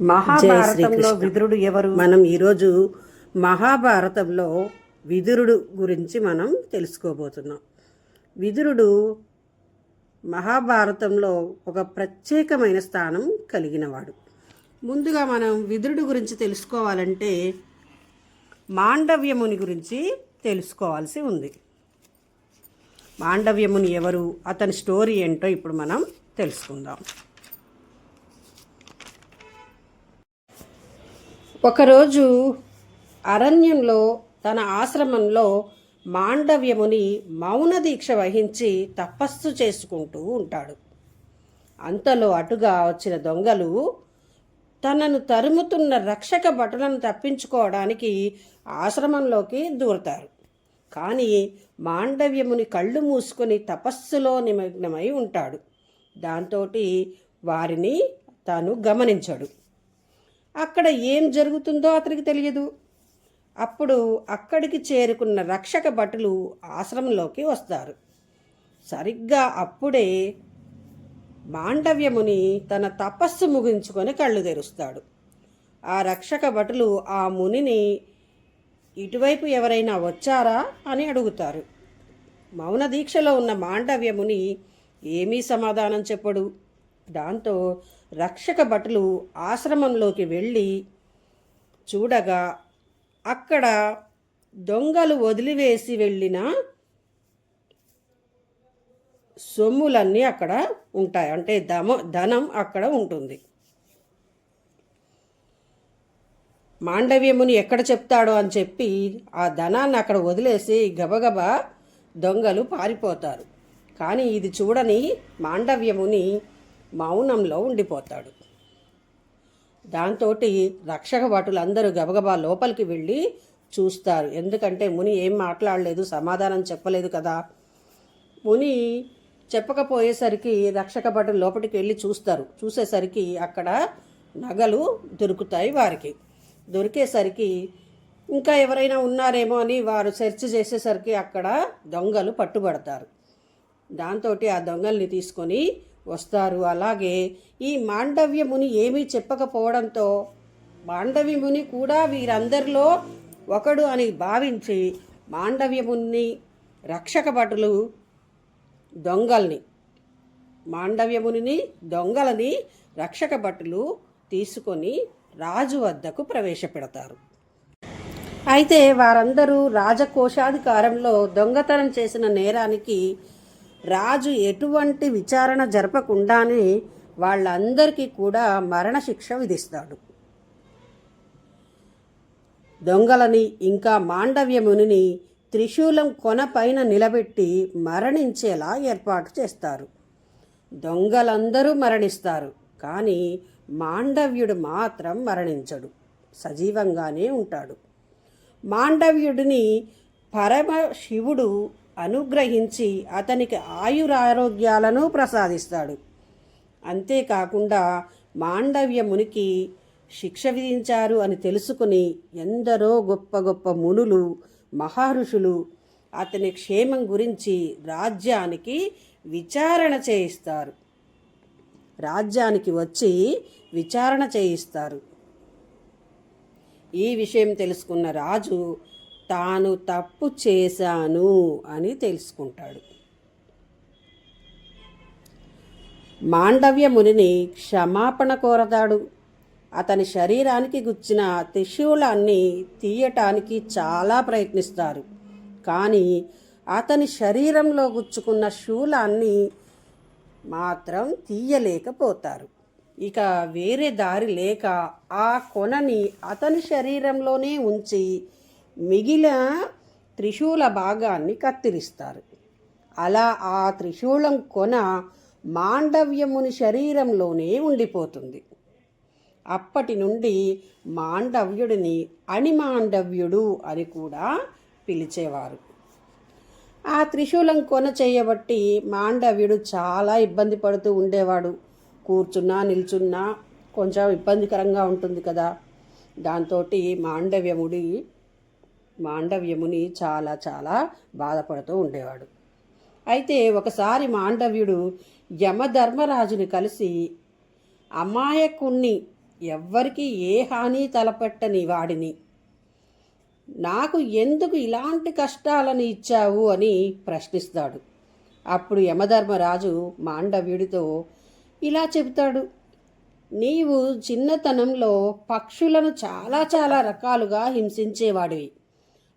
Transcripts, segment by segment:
మహాభారతంలో విదురుడు ఎవరు? మనం ఈరోజు మహాభారతంలో విదురుడు గురించి మనం తెలుసుకోబోతున్నాం. విదురుడు మహాభారతంలో ఒక ప్రత్యేకమైన స్థానం కలిగినవాడు. ముందుగా మనం విదురుడు గురించి తెలుసుకోవాలంటే మాండవ్యముని గురించి తెలుసుకోవాల్సి ఉంది. మాండవ్యముని ఎవరు? అతని స్టోరీ ఏంటో ఇప్పుడు మనం తెలుసుకుందాం. ఒకరోజు అరణ్యంలో తన ఆశ్రమంలో మాండవ్యముని మౌన దీక్ష వహించి తపస్సు చేసుకుంటూ ఉంటాడు. అంతలో అటుగా వచ్చిన దొంగలు తనను తరుముతున్న రక్షక భటులను తప్పించుకోవడానికి ఆశ్రమంలోకి దూరతారు. కానీ మాండవ్యముని కళ్ళు మూసుకొని తపస్సులో నిమగ్నమై ఉంటాడు. దాంతో వారిని తాను గమనించడు. అక్కడ ఏం జరుగుతుందో అతనికి తెలియదు. అప్పుడు అక్కడికి చేరుకున్న రక్షక భటులు ఆశ్రమంలోకి వస్తారు. సరిగ్గా అప్పుడే మాండవ్యముని తన తపస్సు ముగించుకొని కళ్ళు తెరుస్తాడు. ఆ రక్షక భటులు ఆ మునిని ఇటువైపు ఎవరైనా వచ్చారా? అని అడుగుతారు. మౌన దీక్షలో ఉన్న మాండవ్యముని ఏమీ సమాధానం చెప్పడు. దాంతో రక్షక భటులు ఆశ్రమంలోకి వెళ్ళి చూడగా అక్కడ దొంగలు వదిలివేసి వెళ్ళిన సొమ్ములన్నీ అక్కడ ఉంటాయి. అంటే దమ ధనం అక్కడ ఉంటుంది. మాండవ్యముని ఎక్కడ చెప్తాడో అని చెప్పి ఆ ధనాన్ని అక్కడ వదిలేసి గబగబా దొంగలు పారిపోతారు. కానీ ఇది చూడని మాండవ్యముని మౌనంలో ఉండిపోతాడు. దాంతో రక్షక భటులందరూ గబగబా లోపలికి వెళ్ళి చూస్తారు. ఎందుకంటే ముని ఏం మాట్లాడలేదు సమాధానం చెప్పలేదు కదా. ముని చెప్పకపోయేసరికి రక్షక భటులు లోపలికి వెళ్ళి చూస్తారు. చూసేసరికి అక్కడ నగలు దొరుకుతాయి వారికి. దొరికేసరికి ఇంకా ఎవరైనా ఉన్నారేమో అని వారు సెర్చ్ చేసేసరికి అక్కడ దొంగలు పట్టుబడతారు. దాంతో ఆ దొంగల్ని తీసుకొని వస్తారు. అలాగే ఈ మాండవ్య ముని ఏమీ చెప్పకపోవడంతో మాండవ్యముని కూడా వీరందరిలో ఒకడు అని భావించి మాండవ్య ముని రక్షక భటులు దొంగల్ని మాండవ్యముని దొంగలని రక్షక భటులు తీసుకొని రాజు వద్దకు ప్రవేశపెడతారు. అయితే వారందరూ రాజకోశాధికారంలో దొంగతనం చేసిన నేరానికి రాజు ఎటువంటి విచారణ జరపకుండానే వాళ్ళందరికీ కూడా మరణశిక్ష విధిస్తాడు. దొంగలని ఇంకా మాండవ్యమునిని త్రిశూలం కొనపైన నిలబెట్టి మరణించేలా ఏర్పాటు చేస్తారు. దొంగలందరూ మరణిస్తారు కానీ మాండవ్యుడు మాత్రం మరణించడు. సజీవంగానే ఉంటాడు. మాండవ్యుడిని పరమశివుడు అనుగ్రహించి అతనికి ఆయురారోగ్యాలను ప్రసాదిస్తాడు. అంతేకాకుండా మాండవ్య మునికి శిక్ష విధించారు అని తెలుసుకుని ఎందరో గొప్ప గొప్ప మునులు మహర్షులు అతని క్షేమం గురించి రాజ్యానికి విచారణ చేయిస్తారు. రాజ్యానికి వచ్చి విచారణ చేయిస్తారు. ఈ విషయం తెలుసుకున్న రాజు తాను తప్పు చేశాను అని తెలుసుకుంటాడు. మాండవ్య మునిని క్షమాపణ కోరతాడు. అతని శరీరానికి గుచ్చిన త్రిశూలాన్ని తీయటానికి చాలా ప్రయత్నిస్తారు. కానీ అతని శరీరంలో గుచ్చుకున్న శూలాన్ని మాత్రం తీయలేకపోతారు. ఇక వేరే దారి లేక ఆ కొనని అతని శరీరంలోనే ఉంచి మిగిలిన త్రిశూల భాగాన్ని కత్తిరిస్తారు. అలా ఆ త్రిశూలం కొన మాండవ్యముని శరీరంలోనే ఉండిపోతుంది. అప్పటి నుండి మాండవ్యుడిని అణిమాండవ్యుడు అని కూడా పిలిచేవారు. ఆ త్రిశూలం కొన చేయబట్టి మాండవ్యుడు చాలా ఇబ్బంది పడుతూ ఉండేవాడు. కూర్చున్నా నిల్చున్నా కొంచెం ఇబ్బందికరంగా ఉంటుంది కదా. దాంతో మాండవ్యముడి మాండవ్యముని చాలా చాలా బాధపడుతూ ఉండేవాడు. అయితే ఒకసారి మాండవ్యుడు యమధర్మరాజుని కలిసి అమాయకుణ్ణి ఎవ్వరికి ఏ హాని తలపెట్టని వాడిని. నాకు ఎందుకు ఇలాంటి కష్టాలను ఇచ్చావు? అని ప్రశ్నిస్తాడు. అప్పుడు యమధర్మరాజు మాండవ్యుడితో ఇలా చెబుతాడు నీవు చిన్నతనంలో పక్షులను చాలా చాలా రకాలుగా హింసించేవాడివి.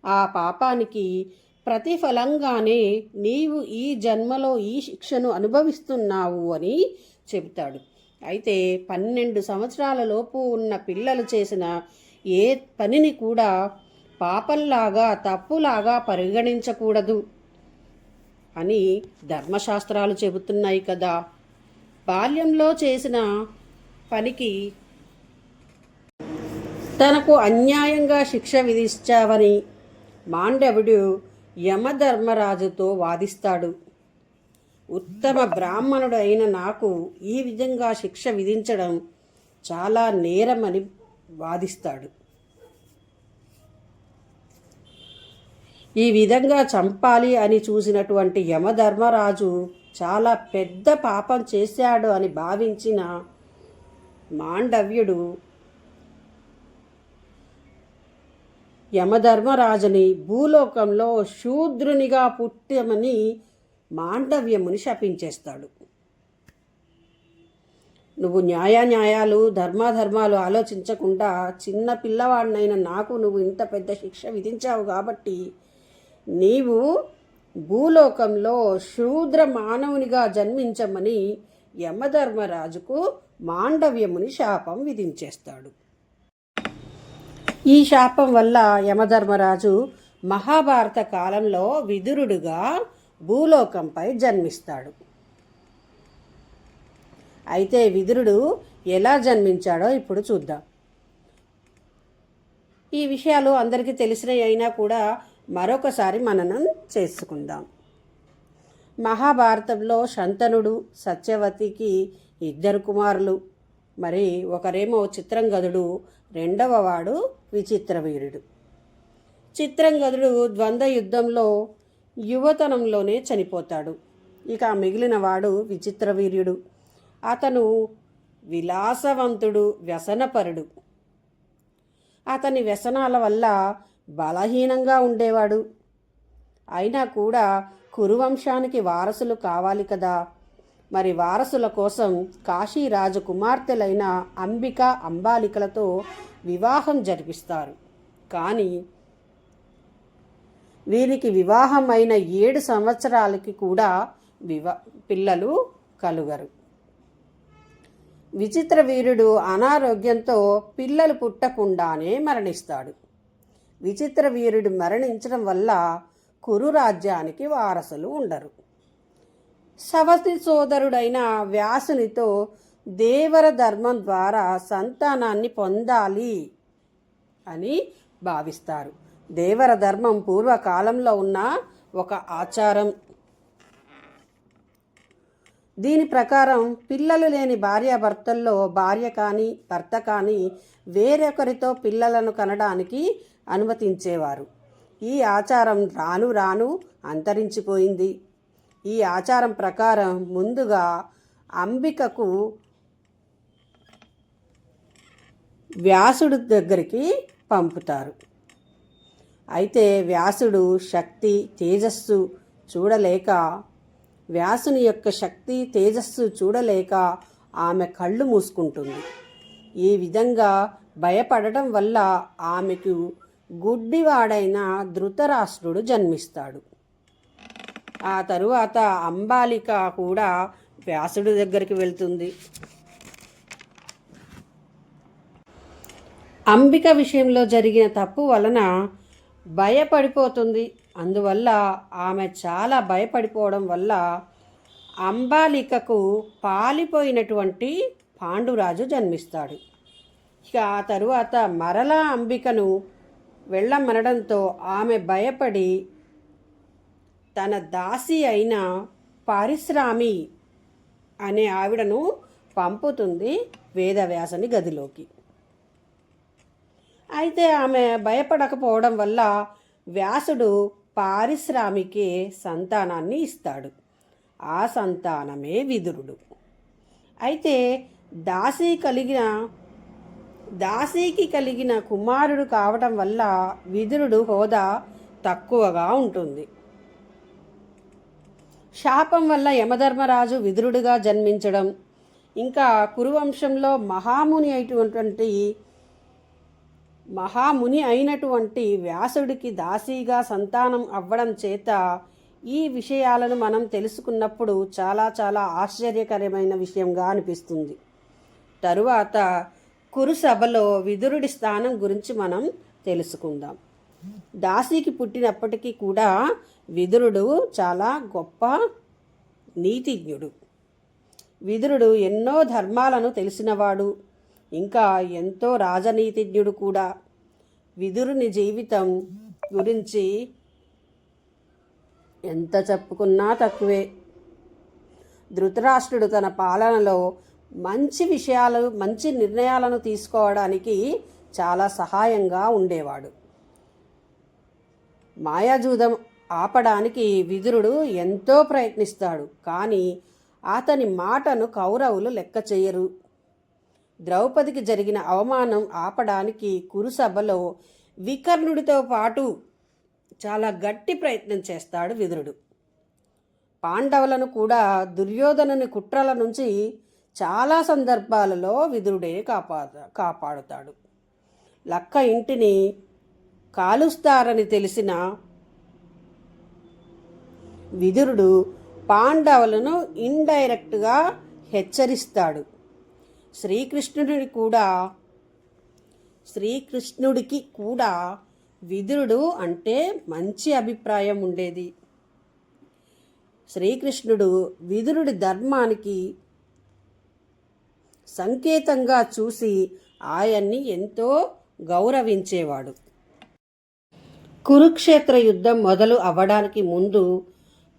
ఆ పాపానికి ప్రతిఫలంగానే నీవు ఈ జన్మలో ఈ శిక్షను అనుభవిస్తున్నావు అని చెబుతాడు. అయితే పన్నెండు సంవత్సరాల లోపు ఉన్న పిల్లలు చేసిన ఏ పనిని కూడా పాపంలాగా తప్పులాగా పరిగణించకూడదు అని ధర్మశాస్త్రాలు చెబుతున్నాయి కదా. బాల్యంలో చేసిన పనికి తనకు అన్యాయంగా శిక్ష విధించావని మాండవుడు యమధర్మరాజుతో వాదిస్తాడు. ఉత్తమ బ్రాహ్మణుడు అయిన నాకు ఈ విధంగా శిక్ష విధించడం చాలా నేరమని వాదిస్తాడు. ఈ విధంగా చంపాలి అని చూసినటువంటి యమధర్మరాజు చాలా పెద్ద పాపం చేశాడు అని భావించిన మాండవ్యుడు యమధర్మరాజుని భూలోకంలో శూద్రునిగా పుట్టమని మాండవ్యముని శపించేస్తాడు. నువ్వు న్యాయ న్యాయాలు ధర్మాధర్మాలు ఆలోచించకుండా చిన్న పిల్లవాడినైన నాకు నువ్వు ఇంత పెద్ద శిక్ష విధించావు కాబట్టి నీవు భూలోకంలో శూద్ర మానవునిగా జన్మించమని యమధర్మరాజుకు మాండవ్యముని శాపం విధించేస్తాడు. ఈ శాపం వల్ల యమధర్మరాజు మహాభారత కాలంలో విదురుడుగా భూలోకంపై జన్మిస్తాడు. అయితే విదురుడు ఎలా జన్మించాడో ఇప్పుడు చూద్దాం. ఈ విషయాలు అందరికీ తెలిసినవి అయినా కూడా మరొకసారి మననం చేసుకుందాం. మహాభారతంలో శంతనుడు సత్యవతికి ఇద్దరు కుమారులు. మరి ఒకరేమో చిత్రంగదుడు రెండవవాడు విచిత్రవీరుడు. చిత్రంగదుడు ద్వంద్వ యుద్ధంలో యువతనంలోనే చనిపోతాడు. ఇక మిగిలిన వాడు విచిత్రవీర్యుడు. అతను విలాసవంతుడు వ్యసనపరుడు. అతని వ్యసనాల వల్ల బలహీనంగా ఉండేవాడు. అయినా కూడా కురువంశానికి వారసులు కావాలి కదా. మరి వారసుల కోసం కాశీరాజు కుమార్తెలైన అంబిక అంబాలికలతో వివాహం జరిపిస్తారు. కానీ వీరికి వివాహమైన ఏడు సంవత్సరాలకి కూడా వివా పిల్లలు కలుగరు. విచిత్ర వీరుడు అనారోగ్యంతో పిల్లలు పుట్టకుండానే మరణిస్తాడు. విచిత్ర వీరుడు మరణించడం వల్ల కురు రాజ్యానికి వారసులు ఉండరు. సవతి సోదరుడైన వ్యాసునితో దేవర ధర్మం ద్వారా సంతానాన్ని పొందాలి అని భావిస్తారు. దేవర ధర్మం పూర్వకాలంలో ఉన్న ఒక ఆచారం. దీని ప్రకారం పిల్లలు లేని భార్యాభర్తల్లో భార్య కానీ భర్త కానీ వేరొకరితో పిల్లలను కనడానికి అనుమతించేవారు. ఈ ఆచారం రాను రాను అంతరించిపోయింది. ఈ ఆచారం ప్రకారం ముందుగా అంబికకు వ్యాసుడు దగ్గరికి పంపుతారు. అయితే వ్యాసుడు శక్తి తేజస్సు చూడలేక వ్యాసుని యొక్క శక్తి తేజస్సు చూడలేక ఆమె కళ్ళు మూసుకుంటుంది. ఈ విధంగా భయపడటం వల్ల ఆమెకు గుడ్డివాడైన ధృతరాష్ట్రుడు జన్మిస్తాడు. ఆ తరువాత అంబాలిక కూడా వ్యాసుడి దగ్గరికి వెళ్తుంది. అంబిక విషయంలో జరిగిన తప్పు వలన భయపడిపోతుంది. అందువల్ల ఆమె చాలా భయపడిపోవడం వల్ల అంబాలికకు పాలిపోయినటువంటి పాండురాజు జన్మిస్తాడు. ఇక ఆ తరువాత మరలా అంబికను వెళ్ళమనడంతో ఆమె భయపడి తన దాసి అయిన పారిశ్రామి అనే ఆవిడను పంపుతుంది వేదవ్యాసని గదిలోకి. అయితే ఆమె భయపడకపోవడం వల్ల వ్యాసుడు పారిశ్రామికే సంతానాన్ని ఇస్తాడు. ఆ సంతానమే విదురుడు. అయితే దాసి కలిగిన దాసీకి కలిగిన కుమారుడు కావటం వల్ల విదురుడు హోదా తక్కువగా ఉంటుంది. శాపం వల్ల యమధర్మరాజు విదురుడిగా జన్మించడం. ఇంకా కురువంశంలో మహాముని అయినటువంటి మహాముని అయినటువంటి వ్యాసుడికి దాసీగా సంతానం అవ్వడం చేత ఈ విషయాలను మనం తెలుసుకున్నప్పుడు చాలా చాలా ఆశ్చర్యకరమైన విషయంగా అనిపిస్తుంది. తరువాత కురు సభలో విదురుడి స్థానం గురించి మనం తెలుసుకుందాం. దాసీకి పుట్టినప్పటికీ కూడా విదురుడు చాలా గొప్ప నీతిజ్ఞుడు. విదురుడు ఎన్నో ధర్మాలను తెలిసినవాడు ఇంకా ఎంతో రాజనీతిజ్ఞుడు కూడా. విదురుని జీవితం గురించి ఎంత చెప్పుకున్నా తక్కువే. ధృతరాష్ట్రుడు తన పాలనలో మంచి విషయాలు మంచి నిర్ణయాలను తీసుకోవడానికి చాలా సహాయంగా ఉండేవాడు. మాయాజూదం ఆపడానికి విదురుడు ఎంతో ప్రయత్నిస్తాడు కానీ అతని మాటను కౌరవులు లెక్క చేయరు. ద్రౌపదికి జరిగిన అవమానం ఆపడానికి కురుసభలో వికర్ణుడితో పాటు చాలా గట్టి ప్రయత్నం చేస్తాడు విదురుడు. పాండవులను కూడా దుర్యోధనుని కుట్రల నుంచి చాలా సందర్భాలలో విదురుడే కాపా కాపాడుతాడు. లక్క ఇంటిని కాలుస్తారని తెలిసిన విదురుడు పాండవులను ఇండైరెక్ట్గా హెచ్చరిస్తాడు. శ్రీకృష్ణుడిని కూడా శ్రీకృష్ణుడికి కూడా విదురుడు అంటే మంచి అభిప్రాయం ఉండేది. శ్రీకృష్ణుడు విదురుడి ధర్మానికి సంకేతంగా చూసి ఆయన్ని ఎంతో గౌరవించేవాడు. కురుక్షేత్ర యుద్ధం మొదలు అవ్వడానికి ముందు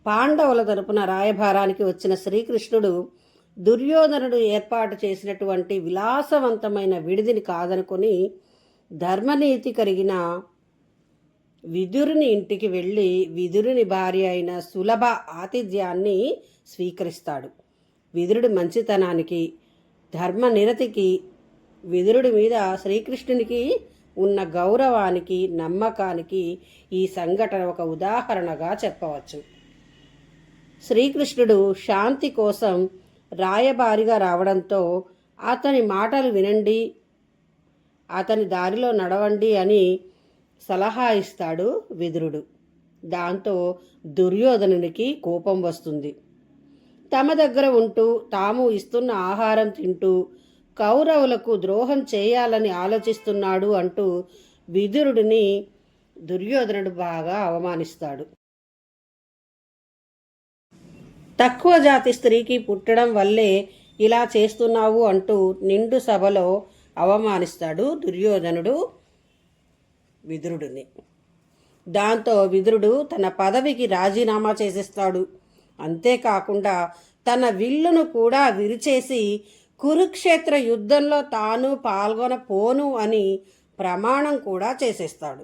పాండవుల తరపున రాయభారానికి వచ్చిన శ్రీకృష్ణుడు దుర్యోధనుడు ఏర్పాటు చేసినటువంటి విలాసవంతమైన విడిదిని కాదనుకొని ధర్మనీతి కలిగిన విదురుని ఇంటికి వెళ్ళి విదురుని భార్య అయిన సులభ ఆతిథ్యాన్ని స్వీకరిస్తాడు. విదురుడి మంచితనానికి ధర్మనిరతికి విదురుడి మీద శ్రీకృష్ణునికి ఉన్న గౌరవానికి నమ్మకానికి ఈ సంఘటన ఒక ఉదాహరణగా చెప్పవచ్చు. శ్రీకృష్ణుడు శాంతి కోసం రాయబారిగా రావడంతో అతని మాటలు వినండి అతని దారిలో నడవండి అని సలహా ఇస్తాడు విదురుడు. దాంతో దుర్యోధనునికి కోపం వస్తుంది. తమ దగ్గర ఉంటూ తాము ఇస్తున్న ఆహారం తింటూ కౌరవులకు ద్రోహం చేయాలని ఆలోచిస్తున్నాడు అంటూ విదురుడిని దుర్యోధనుడు బాగా అవమానిస్తాడు. తక్కువ జాతి స్త్రీకి పుట్టడం వల్లే ఇలా చేస్తున్నావు అంటూ నిండు సభలో అవమానిస్తాడు దుర్యోధనుడు విదురుడిని. దాంతో విదురుడు తన పదవికి రాజీనామా చేసేస్తాడు. అంతేకాకుండా తన విల్లును కూడా విరిచేసి కురుక్షేత్ర యుద్ధంలో తాను పాల్గొనపోను అని ప్రమాణం కూడా చేసేస్తాడు.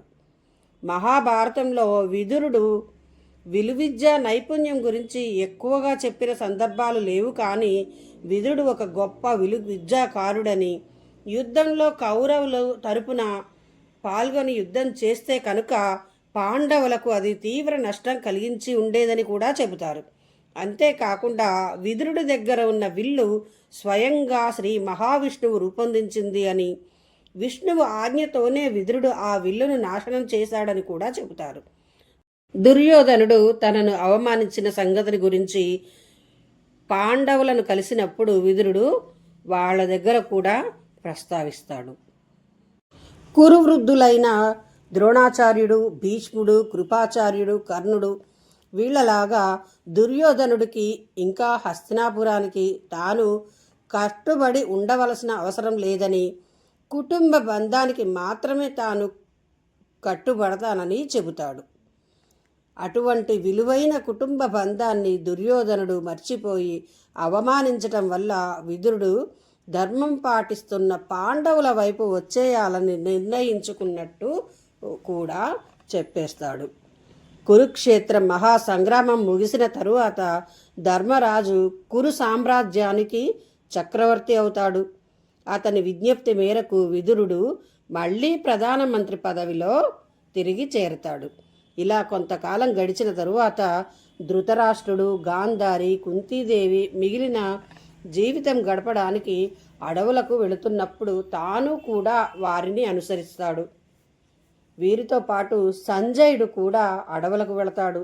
మహాభారతంలో విదురుడు విలువిద్య నైపుణ్యం గురించి ఎక్కువగా చెప్పిన సందర్భాలు లేవు కానీ విదురుడు ఒక గొప్ప విలు విద్యాకారుడని యుద్ధంలో కౌరవులు తరపున పాల్గొని యుద్ధం చేస్తే కనుక పాండవులకు అది తీవ్ర నష్టం కలిగించి ఉండేదని కూడా చెబుతారు. అంతేకాకుండా విదురుడి దగ్గర ఉన్న విల్లు స్వయంగా శ్రీ మహావిష్ణువు రూపొందించింది అని. విష్ణువు ఆజ్ఞతోనే విదురుడు ఆ విల్లును నాశనం చేశాడని కూడా చెబుతారు. దుర్యోధనుడు తనను అవమానించిన సంగతిని గురించి పాండవులను కలిసినప్పుడు విదురుడు వాళ్ళ దగ్గర కూడా ప్రస్తావిస్తాడు. కురువృద్ధులైన ద్రోణాచార్యుడు భీష్ముడు కృపాచార్యుడు కర్ణుడు వీళ్ళలాగా దుర్యోధనుడికి ఇంకా హస్తినాపురానికి తాను కట్టుబడి ఉండవలసిన అవసరం లేదని కుటుంబ బంధానికి మాత్రమే తాను కట్టుబడతానని చెబుతాడు. అటువంటి విలువైన కుటుంబ బంధాన్ని దుర్యోధనుడు మర్చిపోయి అవమానించటం వల్ల విదురుడు ధర్మం పాటిస్తున్న పాండవుల వైపు వచ్చేయాలని నిర్ణయించుకున్నట్టు కూడా చెప్పేస్తాడు. కురుక్షేత్ర మహాసంగ్రామం ముగిసిన తరువాత ధర్మరాజు కురు సామ్రాజ్యానికి చక్రవర్తి అవుతాడు. అతని విజ్ఞప్తి మేరకు విదురుడు మళ్ళీ ప్రధానమంత్రి పదవిలో తిరిగి చేరతాడు. ఇలా కొంతకాలం గడిచిన తరువాత ధృతరాష్ట్రుడు గాంధారి కుంతీదేవి మిగిలిన జీవితం గడపడానికి అడవులకు వెళుతున్నప్పుడు తాను కూడా వారిని అనుసరిస్తాడు. వీరితో పాటు సంజయుడు కూడా అడవులకు వెళతాడు.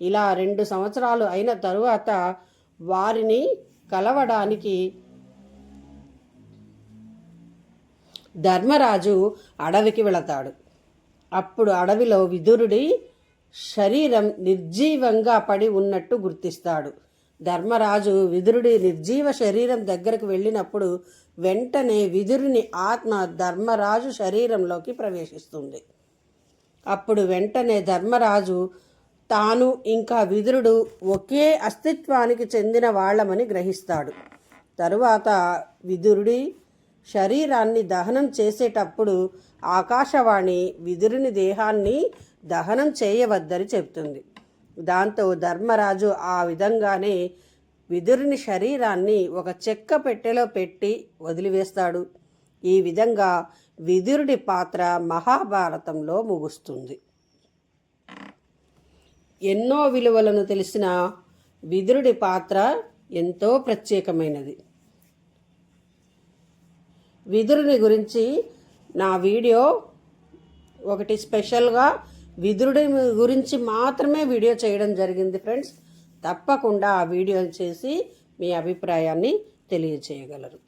ఇలా రెండు సంవత్సరాలు అయిన తరువాత వారిని కలవడానికి ధర్మరాజు అడవికి వెళతాడు. అప్పుడు అడవిలో విదురుడి శరీరం నిర్జీవంగా పడి ఉన్నట్టు గుర్తిస్తాడు. ధర్మరాజు విదురుడి నిర్జీవ శరీరం దగ్గరకు వెళ్ళినప్పుడు వెంటనే విదురుని ఆత్మ ధర్మరాజు శరీరంలోకి ప్రవేశిస్తుంది. అప్పుడు వెంటనే ధర్మరాజు తాను ఇంకా విదురుడు ఒకే అస్తిత్వానికి చెందిన వాళ్ళమని గ్రహిస్తాడు. తరువాత విదురుడి శరీరాన్ని దహనం చేసేటప్పుడు ఆకాశవాణి విదురుని దేహాన్ని దహనం చేయవద్దని చెప్తుంది దాంతో ధర్మరాజు ఆ విధంగానే విదురుని శరీరాన్ని ఒక చెక్క పెట్టెలో పెట్టి వదిలివేస్తాడు. ఈ విధంగా విదురుడి పాత్ర మహాభారతంలో ముగుస్తుంది. ఎన్నో విలువలను తెలిసిన విదురుడి పాత్ర ఎంతో ప్రత్యేకమైనది. విదురుని గురించి నా వీడియో ఒకటి స్పెషల్గా విదురుడి గురించి మాత్రమే వీడియో చేయడం జరిగింది ఫ్రెండ్స్. తప్పకుండా ఆ వీడియో చేసి మీ అభిప్రాయాన్ని తెలియచేయగలరు.